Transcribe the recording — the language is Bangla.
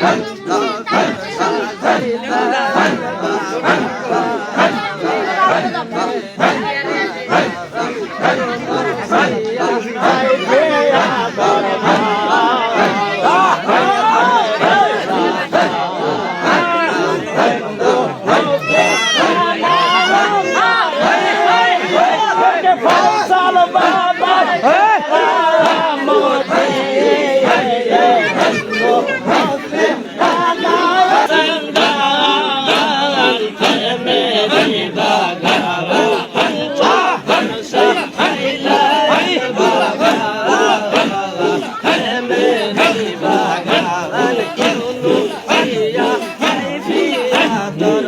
Hey! Nada